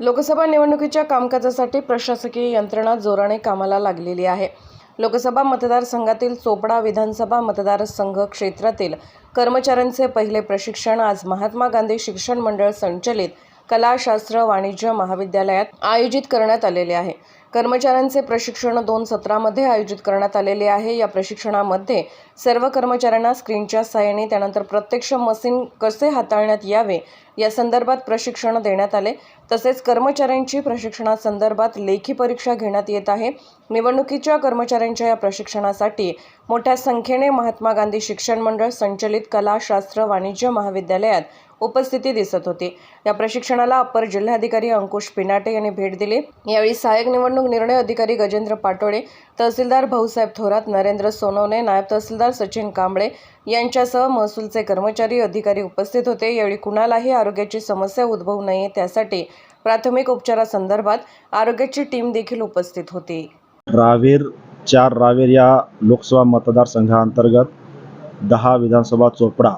लोकसभा निवडणुकीच्या कामकाजासाठी प्रशासकीय यंत्रणा जोराने कामाला लागलेली आहे. लोकसभा मतदारसंघातील चोपडा विधानसभा मतदारसंघ क्षेत्रातील कर्मचाऱ्यांचे पहिले प्रशिक्षण आज महात्मा गांधी शिक्षण मंडळ संचलित कलाशास्त्र वाणिज्य महाविद्यालयात आयोजित करण्यात आलेले आहे. कर्मचाऱ्यांचे प्रशिक्षण दोन सत्रामध्ये आयोजित करण्यात आलेले आहे. या प्रशिक्षणामध्ये सर्व कर्मचाऱ्यांना स्क्रीनच्या सहाय्याने त्यानंतर प्रत्यक्ष मशीन कसे हाताळण्यात यावे या संदर्भात प्रशिक्षण देण्यात आले. तसेच कर्मचाऱ्यांची प्रशिक्षणासंदर्भात लेखी परीक्षा घेण्यात येत आहे. निवडणुकीच्या कर्मचाऱ्यांच्या या प्रशिक्षणासाठी मोठ्या संख्येने महात्मा गांधी शिक्षण मंडळ संचलित कला शास्त्र वाणिज्य महाविद्यालयात उपस्थिती दिसत होती. या प्रशिक्षणाला अप्पर जिल्हाधिकारी अंकुश पिनाटे यांनी भेट दिली. यावेळी सहाय्यक निवडणूक निर्णय अधिकारी गजेंद्र पाटोळे तहसीलदार भाऊसाहेब थोरात नरेंद्र सोनवणे नायब तहसीलदार सचिन कांबळे यांच्यासह महसूलचे कर्मचारी अधिकारी उपस्थित होते. यावेळी कुणालाही आरोग्याची समस्या उद्भवू नये त्यासाठी प्राथमिक उपचारासंदर्भात आरोग्याची टीम देखील उपस्थित होती. रावेर चार रावेर या लोकसभा मतदारसंघाअंतर्गत दहा विधानसभा चोपडा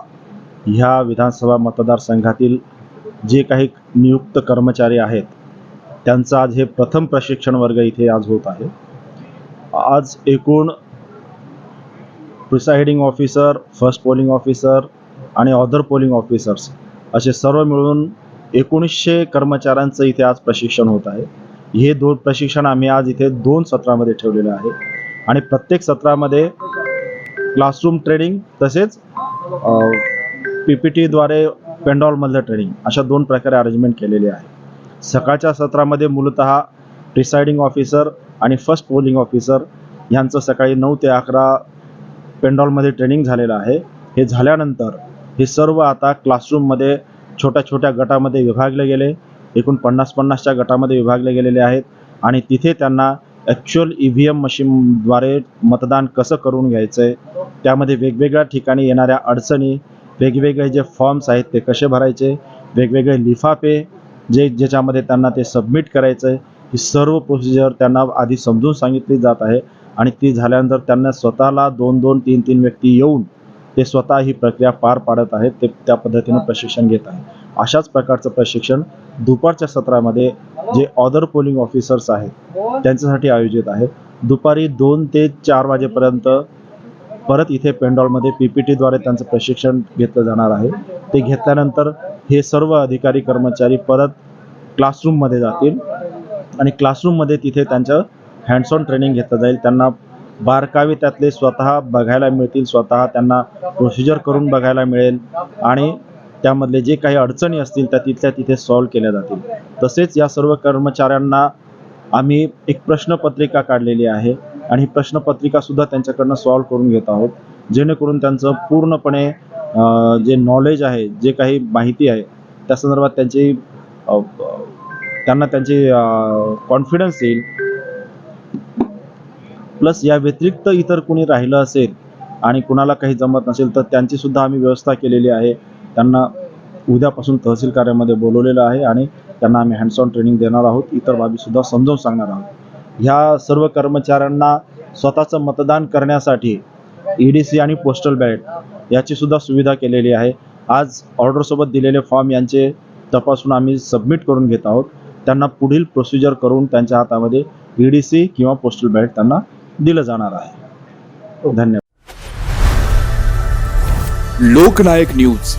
ह्या विधानसभा मतदारसंघातील जे काही नियुक्त कर्मचारी आहेत त्यांचं आज हे प्रथम प्रशिक्षण वर्ग इथे आज होत आहे. आज एकूण presiding officer first polling officer आणि अदर पोलिंग ऑफिसर्स असे सर्व मिळून एकोणीसशे कर्मचाऱ्यांचं इथे आज प्रशिक्षण होत आहे. हे दोन प्रशिक्षण आम्ही आज इथे दोन सत्रामध्ये ठेवलेलं आहे आणि प्रत्येक सत्रामध्ये क्लासरूम ट्रेनिंग तसेच पी पी टीद्वारे पेंडॉलमधलं ट्रेनिंग अशा दोन प्रकारे अरेंजमेंट केलेली आहे. सकाळच्या सत्रामध्ये मूलत प्रिसाइडिंग ऑफिसर आणि फर्स्ट पोलिंग ऑफिसर यांचं सकाळी नऊ ते अकरा पेंडॉलमध्ये ट्रेनिंग झालेलं आहे. हे झाल्यानंतर हे सर्व आता क्लासरूममध्ये छोट्या छोट्या गटामध्ये विभागले गेले. एकूण पन्नास पन्नासच्या गटामध्ये विभागले गेलेले आहेत आणि तिथे त्यांना ॲक्च्युअल ई व्ही एम मशीनद्वारे मतदान कसं करून घ्यायचं आहे त्यामध्ये वेगवेगळ्या ठिकाणी येणाऱ्या अडचणी वेगवेगळे जे फॉर्म्स आहेत ते कसे भरायचे वेगवेगळे लिफाफे जे ज्याच्यामध्ये त्यांना ते सबमिट करायचं आहे ही सर्व प्रोसिजर त्यांना आधी समजून सांगितली जात आहे. आणि ती झाल्यानंतर त्यांना स्वतःला दोन दोन तीन तीन व्यक्ती येऊन ते स्वतः ही प्रक्रिया पार पाडत आहेत ते त्या पद्धतीनं प्रशिक्षण घेत आहे अशाच प्रकारचं प्रशिक्षण दुपारच्या सत्रामध्ये जे ऑदर पोलिंग ऑफिसर्स आहेत त्यांच्यासाठी आयोजित आहे. दुपारी दोन ते चार वाजेपर्यंत परत इथे पेंडॉलमध्ये पी पी टीद्वारे त्यांचं प्रशिक्षण घेतलं जाणार आहे. ते घेतल्यानंतर हे सर्व अधिकारी कर्मचारी परत क्लासरूममध्ये जातील आणि क्लासरूममध्ये तिथे त्यांचं हँड्स ऑन ट्रेनिंग घेतलं जाईल. त्यांना बारकावे त्यातले स्वतः बघायला मिळतील स्वतः त्यांना प्रोसिजर करून बघायला मिळेल आणि त्यामधले जे काही अडचणी असतील त्या तिथल्या तिथे सॉल्व केल्या जातील. तसेच या सर्व कर्मचाऱ्यांना आम्ही एक प्रश्नपत्रिका काढलेली आहे. आणि ही प्रश्नपत्रिकासुद्धा त्यांच्याकडनं सॉल्व करून घेत आहोत. जेणेकरून त्यांचं पूर्णपणे जे नॉलेज आहे जे काही माहिती आहे त्या संदर्भात त्यांची त्यांना त्यांची कॉन्फिडन्स येईल. प्लस या व्यतिरिक्त इतर कुणी राहिलं असेल आणि कुणाला काही जमत नसेल तर त्यांची सुद्धा आम्ही व्यवस्था केलेली आहे. त्यांना उद्यापासून तहसील कार्यामध्ये बोलवलेलं आहे आणि त्यांना आम्ही हँड्स ऑन ट्रेनिंग देणार आहोत. इतर बाबीसुद्धा समजावून सांगणार आहोत. ह्या सर्व कर्मचाऱ्यांना स्वतःचं मतदान करण्यासाठी ई डी सी आणि पोस्टल बॅलेट याची सुद्धा सुविधा केलेली आहे. आज ऑर्डरसोबत दिलेले फॉर्म यांचे तपासून आम्ही सबमिट करून घेत आहोत. त्यांना पुढील प्रोसिजर करून त्यांच्या हातामध्ये ई डी सी किंवा पोस्टल बॅलेट त्यांना दिलं जाणार आहे. धन्यवाद. लोकनायक न्यूज.